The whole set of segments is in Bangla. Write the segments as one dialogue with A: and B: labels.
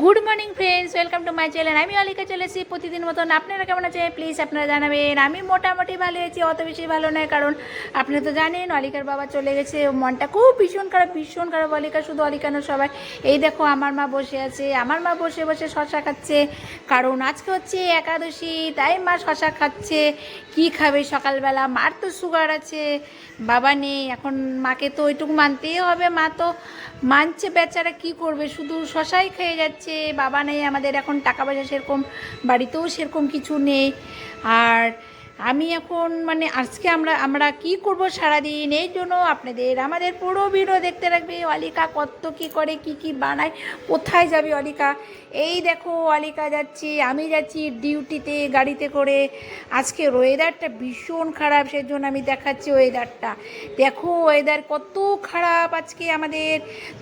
A: Good morning friends welcome to my channel আমি অলিকা চলে এসেছি প্রতিদিন মতন আপনারা কেমন আছে প্লিজ আপনারা জানাবেন। আমি মোটামুটি ভালো আছি, অত বেশি ভালো নয়, কারণ আপনারা তো জানেন, অলিকার বাবা চলে গেছে। মনটা খুব ভীষণ খারাপ ভীষণ খারাপ। অলিকা শুধু অলিকা না সবাই। এই দেখো, আমার মা বসে আছে। আমার মা বসে বসে শশা খাচ্ছে। কারণ আজকে হচ্ছে একাদশী, তাই মা শশা খাচ্ছে। কি খাবে সকালবেলা? মার তো সুগার আছে। বাবা নেই। এখন মাকে তো ওইটুকু মানতেই হবে। মা তো মানছে বেচারা কি করবে? শুধু শশাই খেয়ে যাচ্ছে বাবা নেই আমাদের এখন টাকা পয়সা সেরকম বাড়িতেও সেরকম কিছু নেই। আর আমি এখন মানে আজকে আমরা আমরা কি করব সারাদিন? এই জন্য আপনাদের, আমাদের পুরো ভিডিও দেখতে রাখবে অলিকা কত কি করে, কি কি বানায়, কোথায় যাবে অলিকা? এই দেখো, অলিকা যাচ্ছি, আমি যাচ্ছি ডিউটিতে গাড়িতে করে। আজকে ওয়েদারটা ভীষণ খারাপ, সেজন্য আমি দেখাচ্ছি ওয়েদারটা দেখো ওয়েদার কত খারাপ আজকে আমাদের।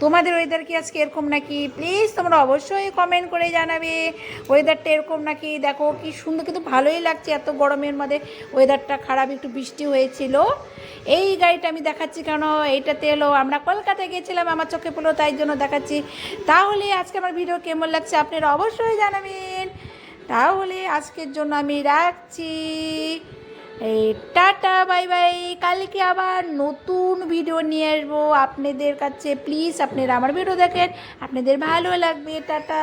A: তোমাদের ওয়েদার কি আজকে এরকম নাকি? প্লিজ তোমরা অবশ্যই কমেন্ট করে জানাবে। ওয়েদারটা এরকম নাকি? দেখো, কি সুন্দর, কিন্তু ভালোই লাগছে এত গরমের মধ্যে। ওয়েদারটা খারাপ, একটু বৃষ্টি হয়েছিল। এই গাড়িটা আমি দেখাচ্ছি কেন? এইটাতে এলো, আমরা কলকাতায় গেছিলাম আমার চোখে পড়ল, তাই জন্য দেখাচ্ছি। তাহলে আজকে আমার ভিডিও কেমন লাগছে আপনারা অবশ্যই জানাবেন। তাহলে আজকের জন্য আমি রাখছি। এই টাটা, বাই বাই। কালকে আবার নতুন ভিডিও নিয়ে আসব আপনাদের কাছে। প্লিজ আপনারা আমার ভিডিও দেখেন। আপনাদের ভালো লাগবে। টাটা।